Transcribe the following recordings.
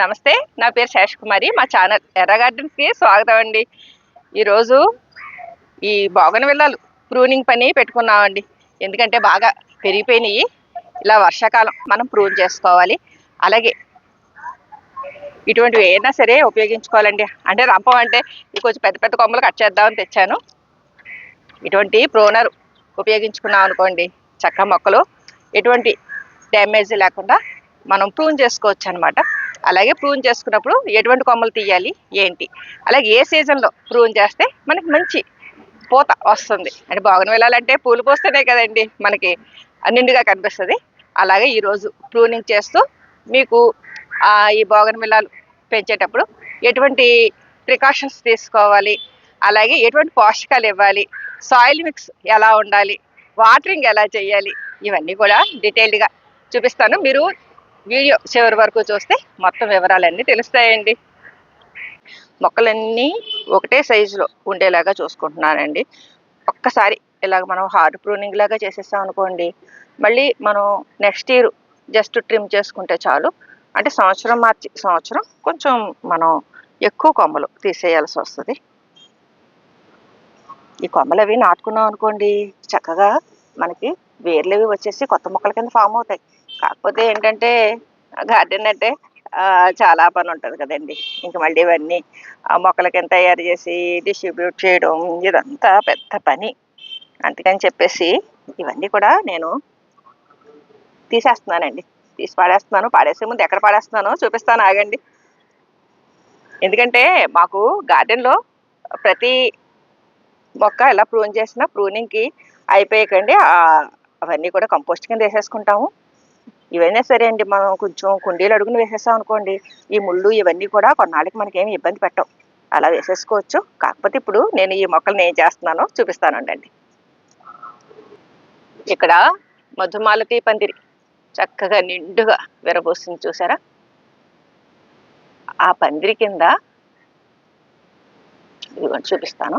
నమస్తే నా పేరు శేష్ కుమారి మా ఛానల్ ఎర్ర గార్డెన్స్కి స్వాగతం అండి. ఈరోజు ఈ బోగన విల్లలు ప్రూనింగ్ పని పెట్టుకున్నామండి. ఎందుకంటే బాగా పెరిగిపోయినాయి. ఇలా వర్షాకాలం మనం ప్రూన్ చేసుకోవాలి. అలాగే ఇటువంటివి ఏదైనా సరే ఉపయోగించుకోవాలండి. అంటే రంపం అంటే కొంచెం పెద్ద పెద్ద కొమ్మలు కట్ చేద్దామని తెచ్చాను. ఇటువంటి ప్రోనర్ ఉపయోగించుకున్నాం అనుకోండి చక్క మొక్కలు ఎటువంటి డ్యామేజ్ లేకుండా మనం ప్రూన్ చేసుకోవచ్చు అనమాట అలాగే ప్రూన్ చేసుకున్నప్పుడు ఎటువంటి కొమ్మలు తీయాలి ఏంటి? అలాగే ఏ సీజన్లో ప్రూన్ చేస్తే మనకి మంచి పూత వస్తుంది. అంటే బాగున వెళ్ళాలంటే పూలు పోస్తేనే కదండి మనకి నిండుగా కనిపిస్తుంది. అలాగే ఈరోజు ప్రూనింగ్ చేస్తూ మీకు ఈ బోగన్ విల్లాలు పెంచేటప్పుడు ఎటువంటి ప్రికాషన్స్ తీసుకోవాలి అలాగే ఎటువంటి పోషకాలు ఇవ్వాలి సాయిల్ మిక్స్ ఎలా ఉండాలి వాటరింగ్ ఎలా చేయాలి ఇవన్నీ కూడా డీటెయిల్డ్గా చూపిస్తాను. మీరు వీడియో చివరి వరకు చూస్తే మొత్తం వివరాలన్నీ తెలుస్తాయండి. మొక్కలన్నీ ఒకటే సైజులో ఉండేలాగా చూసుకుంటున్నానండి. ఒక్కసారి ఇలాగ మనం హార్డ్ ప్రూనింగ్ లాగా చేసేస్తాం అనుకోండి మళ్ళీ మనం నెక్స్ట్ ఇయర్ జస్ట్ ట్రిమ్ చేసుకుంటే చాలు. అంటే సంవత్సరం మార్చి సంవత్సరం కొంచెం మనం ఎక్కువ కొమ్మలు తీసేయాల్సి వస్తుంది. ఈ కొమ్మలు అవి నాటుకున్నాం అనుకోండి చక్కగా మనకి వేర్లు అవి వచ్చేసి కొత్త మొక్కల కింద ఫామ్ అవుతాయి. కాకపోతే ఏంటంటే గార్డెన్ అంటే చాలా పని ఉంటుంది కదండి. ఇంకా మళ్ళీ ఇవన్నీ ఆ మొక్కలకి తయారు చేసి డిస్ట్రిబ్యూట్ చేయడం ఇదంతా పెద్ద పని. అందుకని చెప్పేసి ఇవన్నీ కూడా నేను తీసేస్తున్నానండి. తీసి పాడేస్తున్నాను. పాడేసే ముందు ఎక్కడ పాడేస్తున్నానో చూపిస్తాను ఆగండి. ఎందుకంటే మాకు గార్డెన్లో ప్రతి మొక్క ఎలా ప్రూన్ చేసినా ప్రూనింగ్కి అయిపోయాకండి. అవన్నీ కూడా కంపోస్ట్ కింద వేసేసుకుంటాము. ఇవన్నీ సరే అండి మనం కొంచెం కుండీలు అడుగుని వేసేసాం అనుకోండి ఈ ముళ్ళు ఇవన్నీ కూడా కొన్నాళ్ళకి మనకేమి ఇబ్బంది పెట్టవు. అలా వేసేసుకోవచ్చు. కాకపోతే ఇప్పుడు నేను ఈ మొక్కల్ని ఏం చేస్తున్నానో చూపిస్తానండి ఇక్కడ మధుమాలతి పందిరి చక్కగా నిండుగా విరబోసింది చూసారా? ఆ పందిరి కింద ఇదిగోండి చూపిస్తాను.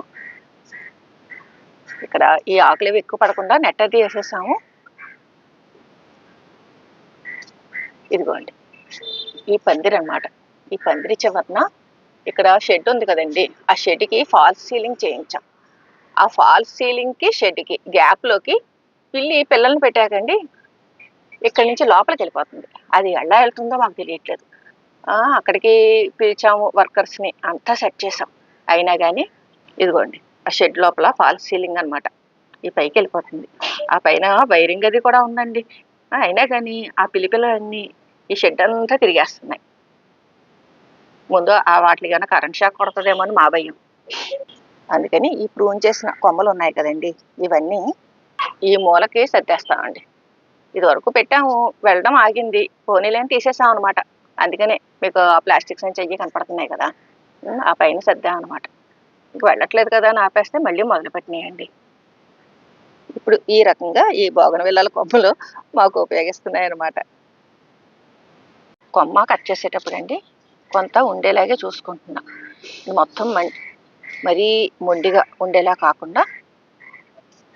ఇక్కడ ఈ ఆకులు ఎక్కువ పడకుండా నెట్ అది వేసేసాము. ఇదిగోండి. ఈ పందిరి అన్నమాట. ఈ పందిరి చివరన ఇక్కడ షెడ్ ఉంది కదండి. ఆ షెడ్కి ఫాల్స్ సీలింగ్ చేయించాం. ఆ ఫాల్స్ సీలింగ్కి షెడ్కి గ్యాప్లోకి పిల్లి పిల్లల్ని పెట్టాకండి. ఇక్కడి నుంచి లోపలికి వెళ్ళిపోతుంది. అది ఎలా వెళ్తుందో మాకు తెలియట్లేదు. అక్కడికి పిలిచాము వర్కర్స్ని అంతా సెట్ చేసాం అయినా కానీ ఇదిగోండి ఆ షెడ్ లోపల ఫాల్స్ సీలింగ్ అన్నమాట. ఈ పైకి వెళ్ళిపోతుంది. ఆ పైన వైరింగ్ అది కూడా ఉందండి. అయినా కానీ ఆ పిలిపిల్లలన్నీ ఈ షెడ్ అంతా తిరిగేస్తున్నాయి. ముందు ఆ వాటికి కన్నా కరెంట్ షాక్ కొడుతుందేమో అని మా భయం. అందుకని ఈ ప్రూన్ చేసిన కొమ్మలు ఉన్నాయి కదండి ఇవన్నీ ఈ మూలకి సర్దేస్తామండి. ఇది వరకు పెట్టాము వెళ్ళడం ఆగింది పోనీలేని తీసేసాం అనమాట అందుకనే మీకు ఆ ప్లాస్టిక్స్ నుంచి అయ్యి కనపడుతున్నాయి కదా. ఆ పైన సర్దాం అనమాట ఇంక వెళ్ళట్లేదు కదా అని ఆపేస్తే మళ్ళీ మొదలు పెట్టినాయండి. ఇప్పుడు ఈ రకంగా ఈ బోగన విల్లల కొమ్మలు మాకు ఉపయోగిస్తున్నాయి అనమాట కొమ్మ కట్ చేసేటప్పుడు అండి కొంత ఉండేలాగే చూసుకుంటున్నా. మొత్తం మరీ మొండిగా ఉండేలా కాకుండా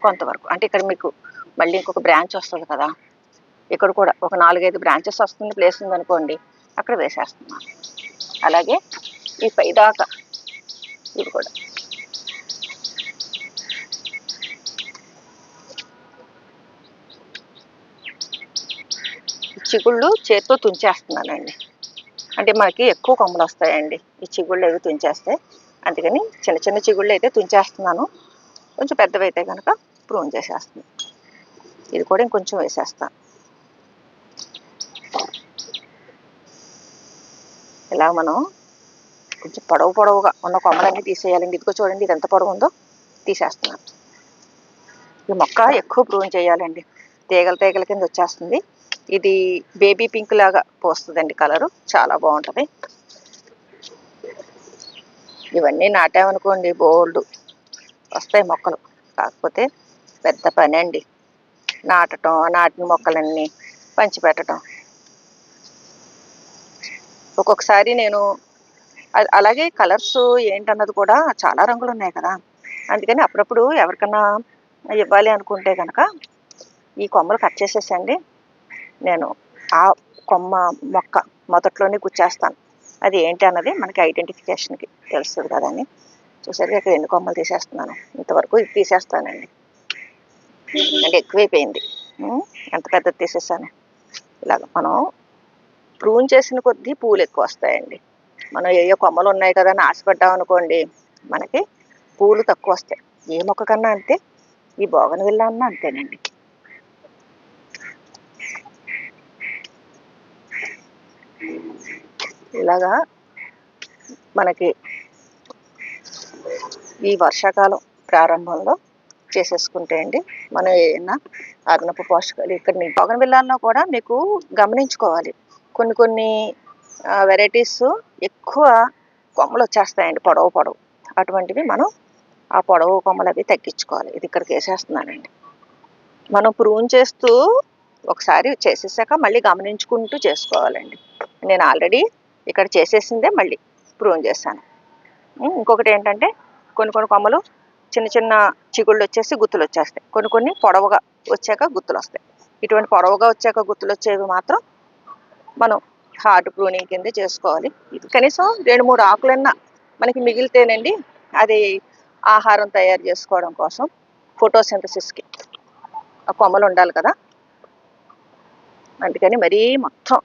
కొంతవరకు. అంటే ఇక్కడ మీకు మళ్ళీ ఇంకొక బ్రాంచ్ వస్తుంది కదా. ఇక్కడ కూడా ఒక నాలుగైదు బ్రాంచెస్ వస్తుంది ప్లేస్ ఉందనుకోండి అక్కడ వేసేస్తున్నాను అలాగే ఈ పైదాకా ఇది కూడా. చిగుళ్ళు చేత్తో తుంచేస్తున్నానండి. అంటే మనకి ఎక్కువ కొమ్మలు వస్తాయండి. ఈ చిగుళ్ళు అవి తుంచేస్తే. అందుకని చిన్న చిన్న చిగుళ్ళు అయితే తుంచేస్తున్నాను. కొంచెం పెద్దవి అయితే కనుక ప్రూన్ చేసేస్తున్నాను. ఇది కూడా ఇంకొంచెం వేసేస్తాను. ఇలా మనం కొంచెం పొడవు పొడవుగా ఉన్న కొమ్మలన్నీ తీసేయాలండి. ఇదిగో చూడండి ఇది ఎంత పొడవు ఉందో. తీసేస్తున్నాను. ఈ మొక్క ఎక్కువ ప్రూన్ చేయాలండి. తీగల తీగల కింద వచ్చేస్తుంది. ఇది బేబీ పింక్ లాగా పోస్తుందండి కలరు. చాలా బాగుంటుంది. ఇవన్నీ నాటామనుకోండి బోల్డ్ వస్తాయి మొక్కలు. కాకపోతే పెద్ద పని అండి. నాటటం నాటిన మొక్కలన్నీ పంచిపెట్టడం ఒక్కొక్కసారి నేను అలాగే కలర్స్ ఏంటన్నది కూడా చాలా రంగులు ఉన్నాయి కదా. అందుకని అప్పుడప్పుడు ఎవరికన్నా ఇవ్వాలి అనుకుంటే కనుక ఈ కొమ్మలు కట్ చేసేసండి నేను ఆ కొమ్మ మొక్క మొదట్లోనే గుచ్చేస్తాను. అది ఏంటి అన్నది మనకి ఐడెంటిఫికేషన్కి తెలుస్తుంది కదండి చూసారు ఇక్కడ ఎన్ని కొమ్మలు తీసేస్తున్నాను? ఇంతవరకు ఇది తీసేస్తానండి. అంటే ఎక్కువైపోయింది. ఎంత పెద్దది తీసేసాను? ఇలాగ మనం ప్రూన్ చేసిన కొద్దీ పూలు ఎక్కువ వస్తాయండి. మనం ఏ కొమ్మలు ఉన్నాయి కదా అని ఆశపడ్డాం అనుకోండి మనకి పూలు తక్కువ వస్తాయి. ఏ మొక్క కన్నా అంతే ఈ బోగన అన్నా అంతేనండి. ఇలాగా మనకి ఈ వర్షాకాలం ప్రారంభంలో చేసేసుకుంటే అండి మనం ఏదైనా అదనపు పోషకాలు ఇక్కడ మీ బోగన విల్లాల్లో కూడా మీకు గమనించుకోవాలి. కొన్ని కొన్ని వెరైటీస్ ఎక్కువ కొమ్మలు వచ్చేస్తాయండి పొడవు పొడవు. అటువంటివి మనం ఆ పొడవు కొమ్మలు అవి తగ్గించుకోవాలి. ఇది ఇక్కడికి వేసేస్తున్నానండి. మనం ప్రూన్ చేస్తూ ఒకసారి చేసేసాక మళ్ళీ గమనించుకుంటూ చేసుకోవాలండి. నేను ఆల్రెడీ ఇక్కడ చేసేసిందే మళ్ళీ ప్రూన్ చేశాను ఇంకొకటి ఏంటంటే కొన్ని కొన్ని కొమ్మలు చిన్న చిన్న చిగుళ్ళు వచ్చేసి గుత్తులు వచ్చేస్తాయి. కొన్ని కొన్ని పొడవుగా వచ్చాక గుత్తులు వస్తాయి. ఇటువంటి పొడవుగా వచ్చాక గుత్తులు వచ్చేవి మాత్రం మనం హార్డ్ ప్రూనింగ్ కింద చేసుకోవాలి. కనీసం రెండు మూడు ఆకులన్నా మనకి మిగిలితేనండి అది ఆహారం తయారు చేసుకోవడం కోసం ఫోటోసింథసిస్కి ఆ కొమ్మలు ఉండాలి కదా. అందుకని మరీ మొత్తం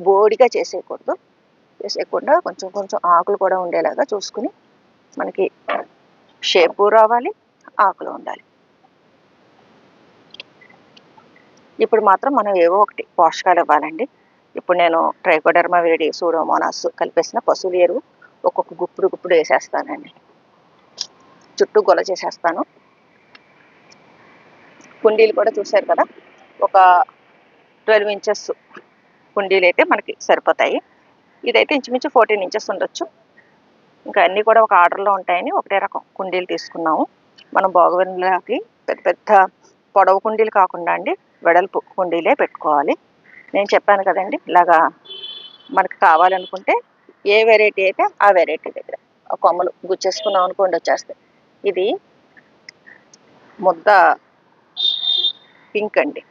బోడిగా చేసేయకూడదు. చేసేయకుండా కొంచెం కొంచెం ఆకులు కూడా ఉండేలాగా చూసుకుని మనకి షేపు రావాలి ఆకులు ఉండాలి. ఇప్పుడు మాత్రం మనం ఏవో ఒకటి పోషకాలు ఇవ్వాలండి. ఇప్పుడు నేను ట్రైకోడర్మా వేడి సూడోమోనాస్ కలిపేసిన పశువుల ఎరువు ఒక్కొక్క గుప్పుడు గుప్పుడు వేసేస్తానండి. చుట్టూ గొల చేసేస్తాను. కుండీలు కూడా చూశారు కదా? ఒక ట్వెల్వ్ ఇంచెస్ కుండీలు అయితే మనకి సరిపోతాయి. ఇదైతే ఇంచుమించు ఫోర్టీన్ ఇంచెస్ ఉండొచ్చు. ఇంకా అన్నీ కూడా ఒక ఆర్డర్లో ఉంటాయని ఒకటే రకం కుండీలు తీసుకున్నాము. మనం బాగువెనలకి పెద్ద పెద్ద పొడవు కుండీలు కాకుండా అండి వెడల్పు కుండీలే పెట్టుకోవాలి. నేను చెప్పాను కదండి ఇలాగా మనకు కావాలనుకుంటే ఏ వెరైటీ అయితే ఆ వెరైటీ దగ్గర కొమ్మలు గుచ్చేసుకున్నాం అనుకోండి వచ్చేస్తాయి. ఇది ముద్ద పింక్ అండి.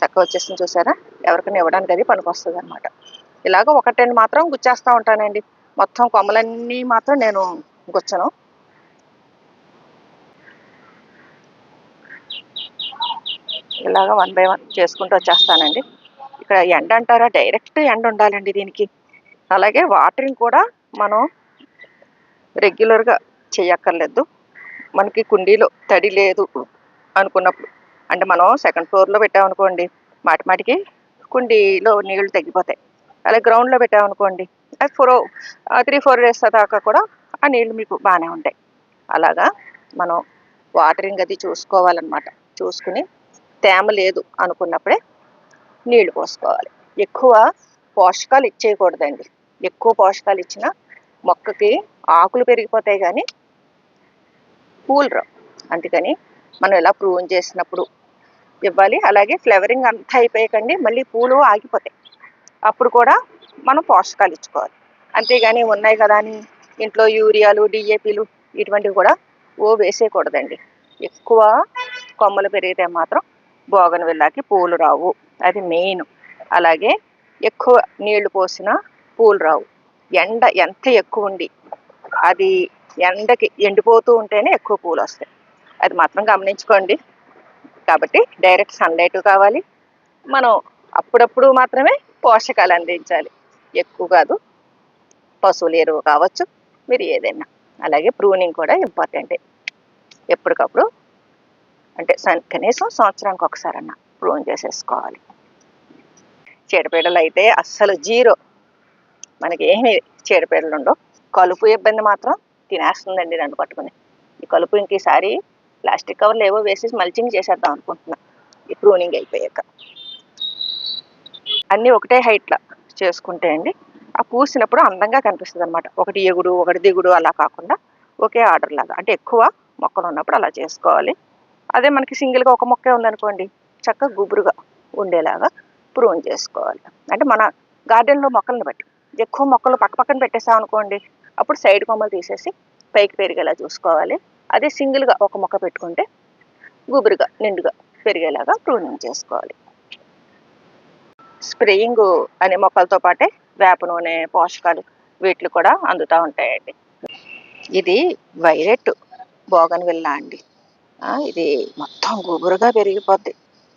చక్కగా వచ్చేసింది చూసారా? ఎవరికైనా ఇవ్వడానికి అది పనికొస్తుంది అనమాట ఇలాగ ఒకటి మాత్రం గుచ్చేస్తూ ఉంటానండి. మొత్తం కొమ్మలన్నీ మాత్రం నేను గుచ్చను. ఇలాగ వన్ బై వన్ చేసుకుంటూ వచ్చేస్తానండి. ఇక్కడ ఎండ అంటారా? డైరెక్ట్ ఎండ ఉండాలండి దీనికి. అలాగే వాటరింగ్ కూడా మనం రెగ్యులర్గా చేయక్కర్లేదు. మనకి కుండీలో తడి లేదు అనుకున్నప్పుడు అంటే మనం సెకండ్ ఫ్లోర్లో పెట్టామనుకోండి మాటి మాటికి కుండీలో నీళ్ళు తగ్గిపోతాయి అలాగే గ్రౌండ్లో పెట్టామనుకోండి అది ఫోర్ త్రీ ఫోర్ డేస్ దాకా కూడా ఆ నీళ్ళు మీకు బాగానే ఉంటాయి. అలాగా మనం వాటరింగ్ అది చూసుకోవాలన్నమాట. చూసుకుని తేమ లేదు అనుకున్నప్పుడే నీళ్ళు పోసుకోవాలి. ఎక్కువ పోషకాలు ఇచ్చేయకూడదండి. ఎక్కువ పోషకాలు ఇచ్చిన మొక్కకి ఆకులు పెరిగిపోతాయి కానీ పూలు రావు అందుకని మనం ఇలా ప్రూవ్ చేసినప్పుడు ఇవ్వాలి. అలాగే ఫ్లవరింగ్ అంతా అయిపోయాకండి. మళ్ళీ పూలు ఆగిపోతాయి. అప్పుడు కూడా మనం పోషకాలు ఇచ్చుకోవాలి. అంతేగాని ఉన్నాయి కదా అని ఇంట్లో యూరియాలు డిఏపీలు ఇటువంటివి కూడా ఓ వేసేయకూడదండి. ఎక్కువ కొమ్మలు పెరిగితే మాత్రం బోగన వెళ్ళాకి పూలు రావు. అది మెయిన్. అలాగే ఎక్కువ నీళ్ళు పోసినా పూలు రావు. ఎండ ఎంత ఎక్కువ ఉండి అది ఎండకి ఎండిపోతూ ఉంటేనే ఎక్కువ పూలు వస్తాయి. అది మాత్రం గమనించుకోండి. కాబట్టి డైరెక్ట్ సన్లైట్ కావాలి. మనం అప్పుడప్పుడు మాత్రమే పోషకాలు అందించాలి. ఎక్కువ కాదు పశువుల ఎరువు కావచ్చు మీరు ఏదైనా. అలాగే ప్రూనింగ్ కూడా ఇంపార్టెంటే ఎప్పటికప్పుడు అంటే కనీసం సంవత్సరానికి ఒకసారి అన్న ప్రూన్ చేసేసుకోవాలి. చీడపీడలు అయితే అస్సలు జీరో. మనకి ఏమి చీడపీడలు ఉండవు. కలుపు ఇబ్బంది మాత్రం తినేస్తుందండి నన్ను పట్టుకుని. ఈ కలుపు ఇంక ఈసారి ప్లాస్టిక్ కవర్లు ఏవో వేసేసి మల్చింగ్ చేసేద్దాం అనుకుంటున్నా. ఈ ప్రూనింగ్ అయిపోయాక. అన్నీ ఒకటే హైట్లా చేసుకుంటే అండి ఆ పూసినప్పుడు అందంగా కనిపిస్తుంది అనమాట ఒకటి ఎగుడు ఒకటి దిగుడు అలా కాకుండా ఒకే ఆర్డర్ లాగా. అంటే ఎక్కువ మొక్కలు ఉన్నప్పుడు అలా చేసుకోవాలి. అదే మనకి సింగిల్గా ఒక మొక్కే ఉందనుకోండి చక్కగా గుబురుగా ఉండేలాగా ప్రూన్ చేసుకోవాలి. అంటే మన గార్డెన్లో మొక్కలను బట్టి. ఎక్కువ మొక్కలు పక్క పక్కన పెట్టేసాం అనుకోండి అప్పుడు సైడ్ కొమ్మలు తీసేసి పైకి పెరిగేలా చూసుకోవాలి. అదే సింగిల్గా ఒక మొక్క పెట్టుకుంటే గుబురుగా నిండుగా పెరిగేలాగా ప్రూనింగ్ చేసుకోవాలి. స్ప్రేయింగ్ అనే మొక్కలతో పాటే వేప నూనె పోషకాలు వీటిలు కూడా అందుతూ ఉంటాయండి. ఇది వైరెట్ బోగన్ విల్లా అండి ఇది మొత్తం గుబురుగా పెరిగిపోద్ది.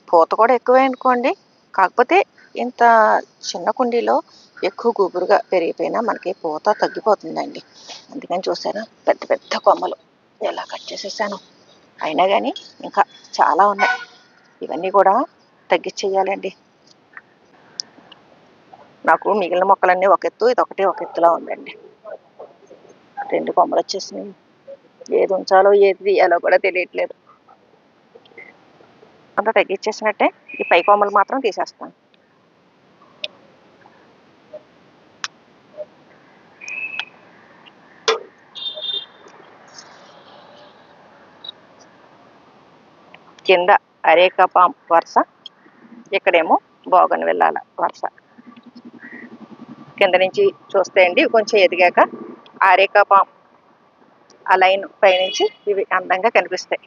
పూత కూడా ఎక్కువే అనుకోండి. కాకపోతే ఇంత చిన్న కుండీలో ఎక్కువ గుబురుగా పెరిగిపోయినా మనకి పూత తగ్గిపోతుందండి. అందుకని చూసారా? పెద్ద పెద్ద కొమ్మలు. ఎలా కట్ చేసేసాను. అయినా కానీ ఇంకా చాలా ఉన్నాయి. ఇవన్నీ కూడా తగ్గించేయాలండి. నాకు మిగిలిన మొక్కలన్నీ ఒక ఎత్తు ఇది ఒకటి ఒక ఎత్తులా ఉందండి. రెండు కొమ్మలు వచ్చేసినాయి. ఏది ఉంచాలో ఏది తీయాలో కూడా తెలియట్లేదు. అంతా తగ్గించేసినట్టే ఈ పై కొమ్మలు మాత్రం తీసేస్తాను. కింద అరేకా పామ్ వరుస. ఇక్కడేమో బోగన్ వెళ్ళాల వరుస. కింద నుంచి చూస్తే అండి కొంచెం ఎదిగాక అరేకా పామ్ ఆ లైన్ పైనుంచి ఇవి అందంగా కనిపిస్తాయి.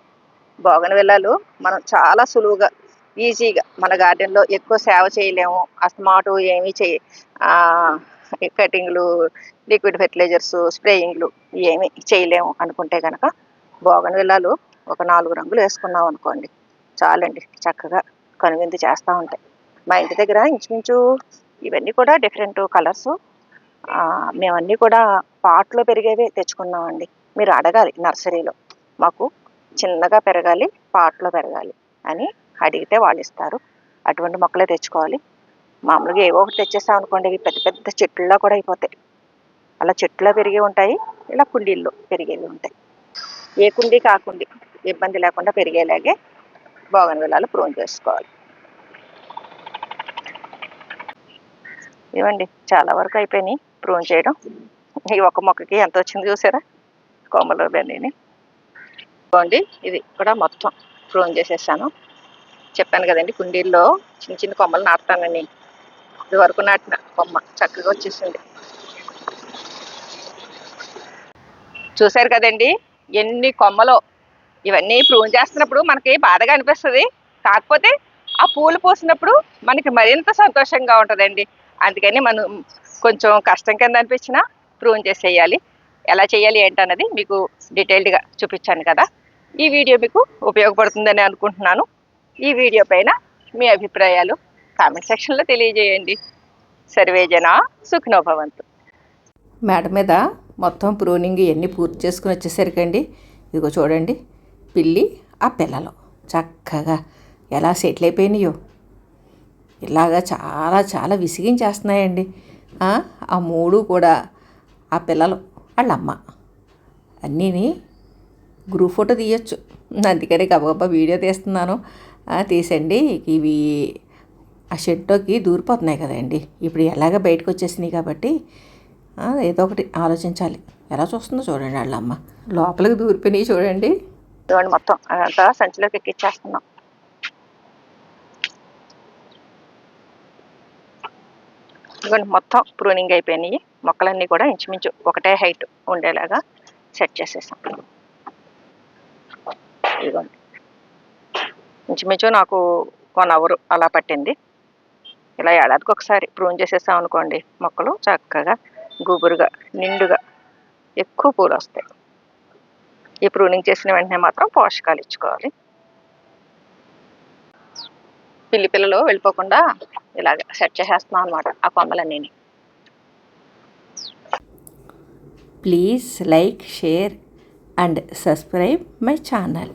బోగన్ వెళ్ళాలు మనం చాలా సులువుగా ఈజీగా మన గార్డెన్లో ఎక్కువ సేవ చేయలేము. అస్మాటు ఏమీ చేయ కటింగ్లు లిక్విడ్ ఫెర్టిలైజర్స్ స్ప్రేయింగ్లు ఏమీ చేయలేము అనుకుంటే కనుక బోగన్ వెళ్ళాలు ఒక నాలుగు రంగులు వేసుకున్నాం అనుకోండి. చాలండి చక్కగా కనువిందు చేస్తూ ఉంటాయి. మా ఇంటి దగ్గర ఇంచుమించు ఇవన్నీ కూడా డిఫరెంట్ కలర్స్. మేమన్నీ కూడా పాట్లో పెరిగేవే తెచ్చుకున్నామండి. మీరు అడగాలి నర్సరీలో. మాకు చిన్నగా పెరగాలి పాట్లో పెరగాలి అని అడిగితే వాళ్ళు ఇస్తారు. అటువంటి మొక్కలే తెచ్చుకోవాలి. మామూలుగా ఏవో ఒకటి తెచ్చేస్తాం అనుకోండి ఇవి పెద్ద పెద్ద చెట్లులా కూడా అయిపోతాయి. అలా చెట్లా పెరిగి ఉంటాయి ఇలా కుండీల్లో పెరిగేవి ఉంటాయి. ఏ కుండీ కాకుండీ ఇబ్బంది లేకుండా పెరిగేలాగే బోగన్ విలాలు ప్రూన్ చేసుకోవాలి. ఇవ్వండి చాలా వరకు అయిపోయినాయి ప్రూన్ చేయడం. ఈ ఒక మొక్కకి ఎంత వచ్చింది చూసారా? కొమ్మలు బండిని ఇదిగోండి ఇది కూడా మొత్తం ప్రూన్ చేసేసాను. చెప్పాను కదండి కుండీల్లో చిన్న చిన్న కొమ్మలు నాటుతానని. ఇది వరకు నాటిన కొమ్మ చక్కగా వచ్చేసింది. చూశారు కదండి ఎన్ని కొమ్మలో ఇవన్నీ ప్రూన్ చేస్తున్నప్పుడు మనకి బాధగా అనిపిస్తుంది. కాకపోతే ఆ పూలు పోసినప్పుడు మనకి మరింత సంతోషంగా ఉంటుందండి. అందుకని మనం కొంచెం కష్టం కింద అనిపించినా ప్రూన్ చేసేయాలి. ఎలా చేయాలి ఏంటన్నది మీకు డీటెయిల్డ్గా చూపించాను కదా. ఈ వీడియో మీకు ఉపయోగపడుతుందని అనుకుంటున్నాను. ఈ వీడియో పైన మీ అభిప్రాయాలు కామెంట్ సెక్షన్లో తెలియజేయండి. సర్వేజన సుఖనోభవంతు. మేడం మీద మొత్తం ప్రూనింగ్ ఇవన్నీ పూర్తి చేసుకుని వచ్చేసరికండి. ఇదిగో చూడండి. పిల్లి ఆ పిల్లలు. చక్కగా. ఎలా సెటిల్ అయిపోయినాయో. ఇలాగా చాలా చాలా విసిగించేస్తున్నాయండి. ఆ, మూడు కూడా ఆ పిల్లలు వాళ్ళ అమ్మ అన్నీని గ్రూప్ ఫోటో తీయచ్చు. అందుకని గబగబా వీడియో తీస్తున్నాను. తీసండి ఇవి ఆ షెడ్లోకి దూరిపోతున్నాయి కదండి. ఇప్పుడు ఎలాగ బయటకు వచ్చేసినాయి కాబట్టి ఏదో ఒకటి ఆలోచించాలి. ఎలా చూస్తుందో చూడండి వాళ్ళ అమ్మ లోపలికి దూరిపోయినాయి చూడండి. ఇదిగోండి మొత్తం. అదంతా సంచిలోకి ఎక్కిచ్చేస్తున్నాం. ఇదిగోండి మొత్తం ప్రూనింగ్ అయిపోయినాయి. మొక్కలన్నీ కూడా ఇంచుమించు ఒకటే హైట్ ఉండేలాగా సెట్ చేసేసాం. ఇదిగోండి. ఇంచుమించు నాకు వన్ అవర్ అలా పట్టింది. ఇలా ఏడాదికి ఒకసారి ప్రూన్ చేసేసాం అనుకోండి మొక్కలు చక్కగా గుబురుగా నిండుగా ఎక్కువ పూలు వస్తాయి. ఈ ప్రూనింగ్ చేసిన వెంటనే మాత్రం పోషకాలు ఇచ్చుకోవాలి. పిల్లి పిల్లలు వెళ్ళిపోకుండా ఇలాగ సెట్ చేసేస్తున్నాం అనమాట ఆ కొమ్మలన్నీ please like share and subscribe my channel.